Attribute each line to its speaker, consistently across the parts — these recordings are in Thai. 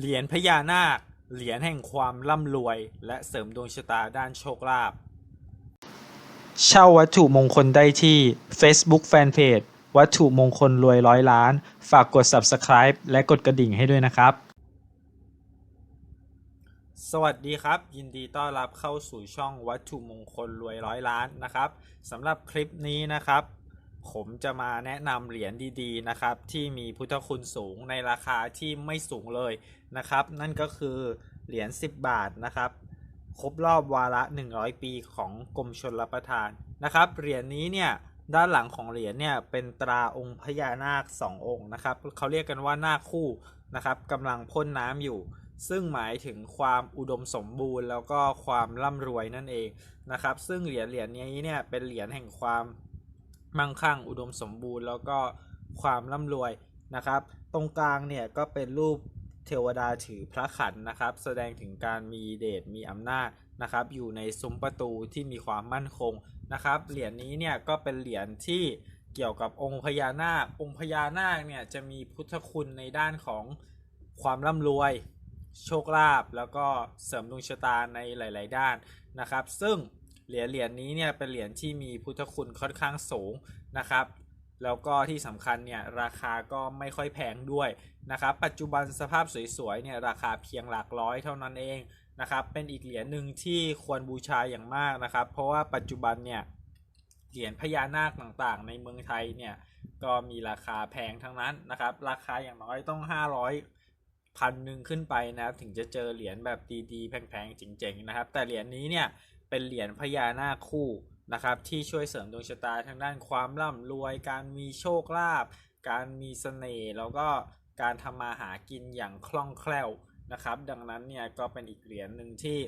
Speaker 1: เหรียญพญานาค เหรียญแห่งความร่ำรวย และเสริมดวงชะตาด้านโชคลาภ เช่าวัตถุมงคลได้ที่ Facebook Fanpage วัตถุมงคลรวยร้อยล้าน ฝากกด Subscribe และกดกระดิ่งให้ด้วยนะครับ สวัสดีครับ ยินดีต้อนรับเข้าสู่ช่องวัตถุมงคลรวยร้อยล้านนะครับสำหรับคลิปนี้นะครับ ผมจะมาแนะนำเหรียญดีๆนะครับ ที่มีพุทธคุณสูงในราคาที่ไม่สูงเลยนะครับ นั่นก็คือเหรียญ10 บาทนะครับ ครบรอบวาระ 100 ปีของกรมชลประทานนะครับ เหรียญนี้เนี่ยด้านหลังของเหรียญเนี่ยเป็นตราองค์พญานาค 2 องค์นะครับเขาเรียกกันว่านาคคู่นะครับกำลังพ่นน้ำอยู่ ซึ่งหมายถึงความอุดมสมบูรณ์ แล้วก็ความร่ำรวยนั่นเองนะครับ ซึ่งเหรียญเหรียญนี้เนี่ยเป็นเหรียญแห่งความ มั่งคั่งอุดมสมบูรณ์แล้วก็ความร่ำรวยนะครับ ตรงกลางเนี่ยก็เป็นรูปเทวดาถือพระขันนะครับ แสดงถึงการมีเดชมีอำนาจนะครับ อยู่ในซุ้มประตูที่มีความมั่นคงนะครับ เหรียญนี้เนี่ยก็เป็นเหรียญที่เกี่ยวกับองค์พญานาค องค์พญานาคเนี่ยจะมีพุทธคุณในด้านของความร่ำรวย โชคลาภแล้วก็เสริมดวงชะตาในหลาย ๆ ด้านนะครับ ซึ่ง เหรียญเหรียญนี้เนี่ยเป็นเหรียญที่มีพุทธคุณค่อนข้างสูงนะครับแล้วก็ที่สำคัญเนี่ยราคาก็ไม่ค่อยแพงด้วยนะครับปัจจุบันสภาพสวยๆเนี่ยราคาเพียงหลักร้อยเท่านั้นเองนะครับเป็นอีกเหรียญหนึ่งที่ควรบูชาอย่างมากนะครับ เพราะว่าปัจจุบันเนี่ยเหรียญพญานาคต่างๆ ในเมืองไทยเนี่ยก็มีราคาแพงทั้งนั้นนะครับราคาอย่างน้อยต้อง 500พันหนึ่งขึ้นไปนะครับถึงจะเจอเหรียญแบบดีๆแพงๆจริงๆนะครับแต่เหรียญนี้เนี่ย เป็นเหรียญพญานาคคู่นะครับที่ช่วยเสริมดวงชะตาทางด้านความร่ำรวย การมีโชคลาภการมีเสน่ห์แล้วก็การทำมาหากินอย่างคล่องแคล่วนะครับ ดังนั้นเนี่ยก็เป็นอีกเหรียญหนึ่งที่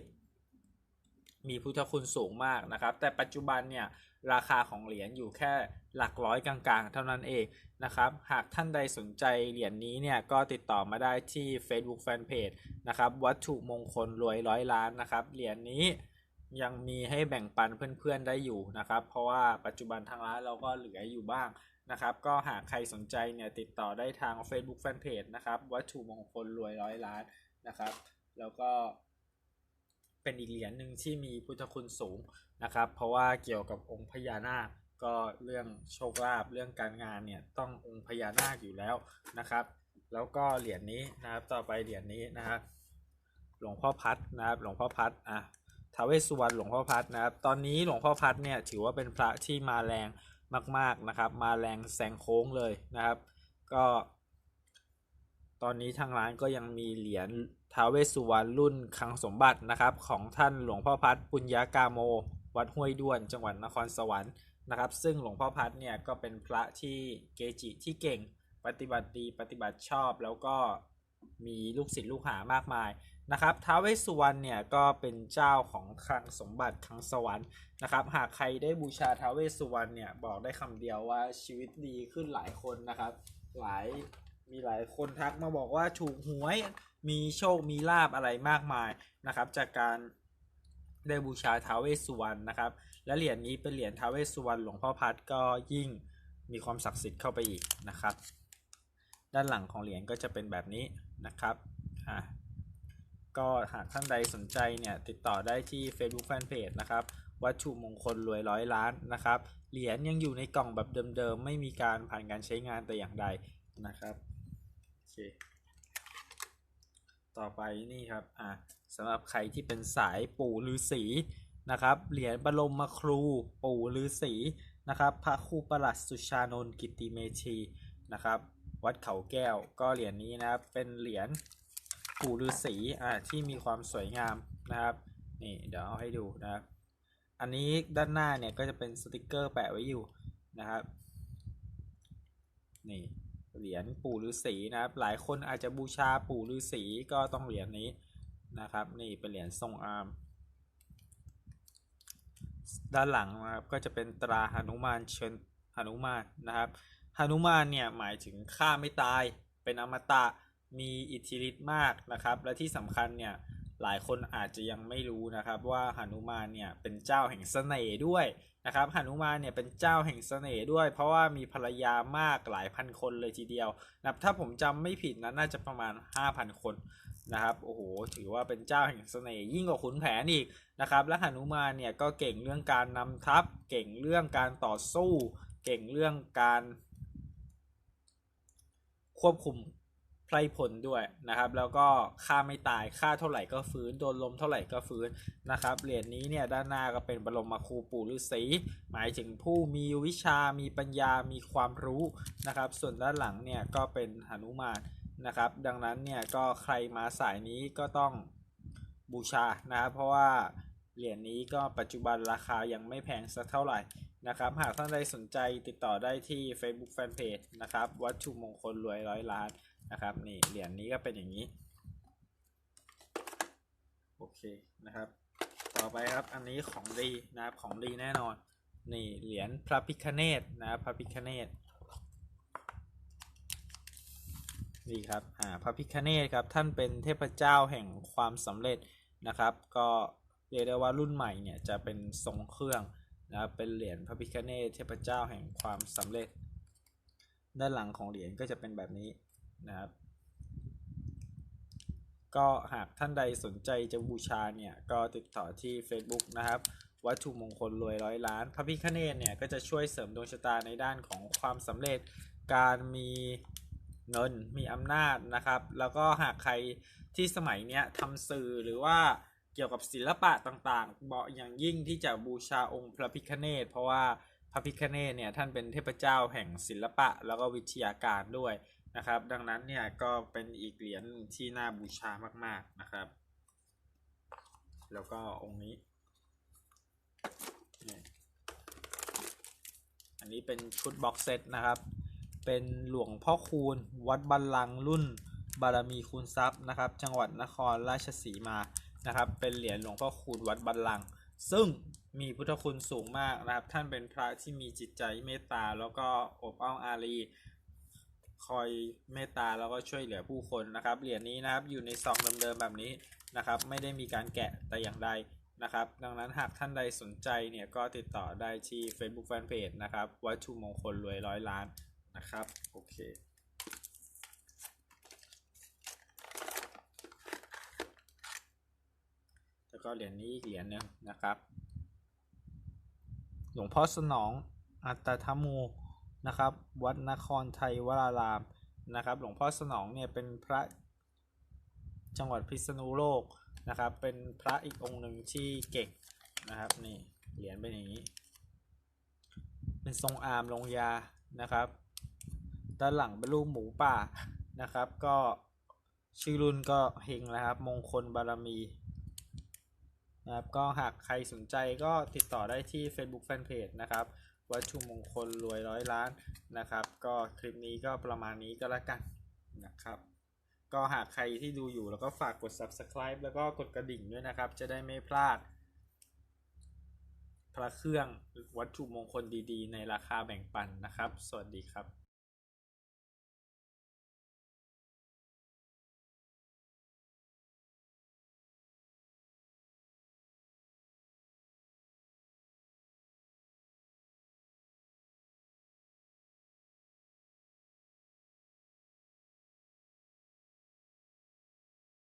Speaker 1: มีพุทธคุณสูงมากนะครับ แต่ปัจจุบันเนี่ยราคาของเหรียญอยู่แค่หลักร้อยกลางๆ เท่านั้นเองนะครับ หากท่านใดสนใจเหรียญนี้เนี่ยก็ติดต่อมาได้ที่ Facebook Fanpage นะครับวัตถุมงคลรวยร้อยล้านนะครับเหรียญนี้ ยังมีให้แบ่งปันเพื่อนๆได้อยู่นะครับ เพราะว่าปัจจุบันทางร้านเราก็เหลืออยู่บ้างนะครับ ก็หากใครสนใจเนี่ยติดต่อได้ทาง Facebook Fanpage นะครับ วัตถุมงคลรวยร้อยล้านนะครับ แล้วก็เป็นอีกเหรียญหนึ่งที่มีพุทธคุณสูงนะครับ เพราะว่าเกี่ยวกับองค์พญานาคก็เรื่องโชคลาภเรื่องการงานเนี่ยต้ององค์พญานาคอยู่แล้วนะครับ แล้วก็เหรียญนี้นะครับต่อไปเหรียญนี้นะครับหลวงพ่อพัดนะครับหลวงพ่อพัดอะ ทาวเวสุวรรณหลวงพ่อพัดนะครับ ตอนนี้หลวงพ่อพัดเนี่ยถือว่าเป็นพระที่มาแรงมาก ๆนะครับ มาแรงแซงโค้งเลยนะครับ ก็ ตอนนี้ทางร้านก็ยังมีเหรียญทาวเวสุวรรณรุ่นคังสมบัตินะครับ ของท่านหลวงพ่อพัดปุญญากาโม วัดห้วยด้วน จังหวัดนครสวรรค์นะครับ ซึ่งหลวงพ่อพัดเนี่ยก็เป็นพระที่เกจิที่เก่ง ปฏิบัติดีปฏิบัติชอบแล้วก็มีลูกศิษย์ลูกหามากมาย นะครับท้าวเวสสุวรรณเนี่ยก็เป็นเจ้าของคลังสมบัติคลังสวรรค์นะครับ หากใครได้บูชาท้าวเวสสุวรรณเนี่ยบอกได้คำเดียวว่าชีวิตดีขึ้นหลายคนนะครับ หลายมีหลายคนทักมาบอกว่าถูกหวยมีโชคมีลาบอะไรมากมายนะครับ จากการได้บูชาท้าวเวสสุวรรณนะครับ และเหรียญนี้เป็นเหรียญท้าวเวสสุวรรณหลวงพ่อพัดก็ยิ่งมีความศักดิ์สิทธิ์เข้าไปอีกนะครับ ด้านหลังของเหรียญก็จะเป็นแบบนี้นะครับอะ ก็หากท่านใดสนใจเนี่ยติดต่อได้ที่ Facebook Fanpage นะครับ วัตถุมงคลรวยร้อยล้านนะครับ เหรียญยังอยู่ในกล่องแบบเดิมๆ ไม่มีการผ่านการใช้งานแต่อย่างใดนะครับโอเคต่อไปนี่ครับอะสำหรับใครที่เป็นสายปู่ฤาษีนะครับ เหรียญบรมมาครูปู่ฤาษีนะครับ พระครูประหลัดสุชานนกิติเมธีนะครับ วัดเขาแก้วก็เหรียญนี้นะครับเป็นเหรียญ ปู่ฤาษีอะที่มีความสวยงามนะครับนี่เดี๋ยวเอาให้ดูนะครับ อันนี้ด้านหน้าเนี่ยก็จะเป็นสติกเกอร์แปะไว้อยู่นะครับนี่เหรียญปู่ฤาษีนะครับ หลายคนอาจจะบูชาปู่ฤาษีก็ต้องเหรียญนี้นะครับ นี่เป็นเหรียญทรงอาร์มด้านหลังนะครับก็จะเป็นตราหนุมานเชิญหนุมานนะครับหนุมานเนี่ยหมายถึงฆ่าไม่ตายเป็นอมตะ มีอิทธิฤทธิ์มากนะครับ และที่สำคัญเนี่ยหลายคนอาจจะยังไม่รู้นะครับว่าหนุมานเนี่ยเป็นเจ้าแห่งเสน่ห์ด้วยนะครับหนุมานเนี่ยเป็นเจ้าแห่งเสน่ห์ด้วย เพราะว่ามีภรรยามากหลายพันคนเลยทีเดียวนะถ้าผมจำไม่ผิดนะน่าจะประมาณ 5,000 คนนะครับโอ้โหถือว่าเป็นเจ้าแห่งเสน่ห์ยิ่งกว่าขุนแผนอีกนะครับและหนุมานเนี่ยก็เก่งเรื่องการนำทัพ เก่งเรื่องการต่อสู้ เก่งเรื่องการควบคุม ไพรพลด้วยนะครับ แล้วก็ฆ่าไม่ตายฆ่าเท่าไหร่ก็ฟื้นโดนลมเท่าไหร่ก็ฟื้นนะครับเหรียญนี้เนี่ยด้านหน้าก็เป็นบรมครูปู่ฤาษีหมายถึงผู้มีวิชามีปัญญามีความรู้นะครับ ส่วนด้านหลังเนี่ยก็เป็นหนุมานนะครับ ดังนั้นเนี่ยก็ใครมาสายนี้ก็ต้องบูชานะครับเพราะว่าเหรียญนี้ก็ปัจจุบันราคายังไม่แพงสักเท่าไหร่นะครับ หากท่านใดสนใจติดต่อได้ที่ Facebook Fanpage นะครับ วัตถุมงคลรวยร้อยล้าน นะครับนี่เหรียญนี้ก็เป็นอย่างนี้ โอเคนะครับ ต่อไปครับอันนี้ของดีนะครับของดีแน่นอน นี่เหรียญพระพิคเนตนะครับพระพิคเนตนี่ครับอ่าพระพิคเนตครับท่านเป็นเทพเจ้าแห่งความสำเร็จนะครับ ก็เรียกได้ว่ารุ่นใหม่เนี่ยจะเป็นทรงเครื่องนะครับเป็นเหรียญพระพิคเนตเทพเจ้าแห่งความสำเร็จ ด้านหลังของเหรียญก็จะเป็นแบบนี้ นะครับ ก็หากท่านใดสนใจจะบูชาเนี่ย ก็ติดต่อที่ Facebook นะครับ วัตถุมงคลรวยร้อยล้าน พระพิคเนตเนี่ย ก็จะช่วยเสริมดวงชะตาในด้านของความสำเร็จการมีเงินมีอำนาจนะครับ แล้วก็หากใครที่สมัยเนี้ยทำสื่อหรือว่าเกี่ยวกับศิลปะต่างๆเหมาะอย่างยิ่งที่จะบูชาองค์พระพิคเนตเพราะว่าพระพิคเนตเนี่ยท่านเป็นเทพเจ้าแห่งศิลปะแล้วก็วิทยาการด้วย นะครับ ดังนั้นเนี่ยก็เป็นอีกเหรียญที่น่าบูชามาก ๆนะครับ แล้วก็องค์นี้ อันนี้เป็นชุดบ็อกเซตนะครับ เป็นหลวงพ่อคูณ วัดบัลลังรุ่นบารมีคูณทรัพย์นะครับ จังหวัดนครราชสีมานะครับ เป็นเหรียญหลวงพ่อคูณวัดบัลลังซึ่งมีพุทธคุณสูงมากนะครับ ท่านเป็นพระที่มีจิตใจเมตตาแล้วก็อบอ้อมอารี คอยเมตตาแล้วก็ช่วยเหลือผู้คนนะครับเหรียญนี้นะครับอยู่ในซองเดิมๆแบบนี้นะครับ ไม่ได้มีการแกะแต่อย่างใดนะครับ ดังนั้นหากท่านใดสนใจเนี่ยก็ติดต่อได้ที่ Facebook Fanpage นะครับวัตถุมงคลรวยร้อยล้านนะครับโอเคแล้วก็เหรียญนี้อีกเหรียญหนึงนะครับ หลวงพ่อสนองอัตธรรมโม นะครับ วัดนครไทยวรารามนะครับ หลวงพ่อสนองเนี่ยเป็นพระจังหวัดพิษณุโลกนะครับ เป็นพระอีกองค์หนึ่งที่เก่งนะครับนี่เหรียญเป็นอย่างนี้ เป็นทรงอามลงยานะครับ ด้านหลังเป็นรูปหมูป่านะครับ ก็ชื่อรุ่นก็เฮงนะครับ มงคลบารมีนะครับก็หากใครสนใจก็ติดต่อได้ที่ Facebook Fanpage นะครับ วัตถุมงคลรวยร้อยล้านนะครับ ก็คลิปนี้ก็ประมาณนี้ก็แล้วกันนะครับ ก็หากใครที่ดูอยู่แล้วก็ฝากกด subscribe แล้วก็กดกระดิ่งด้วยนะครับ จะได้ไม่พลาด พระเครื่องวัตถุมงคลดีๆ ในราคาแบ่งปันนะครับ สวัสดีครับ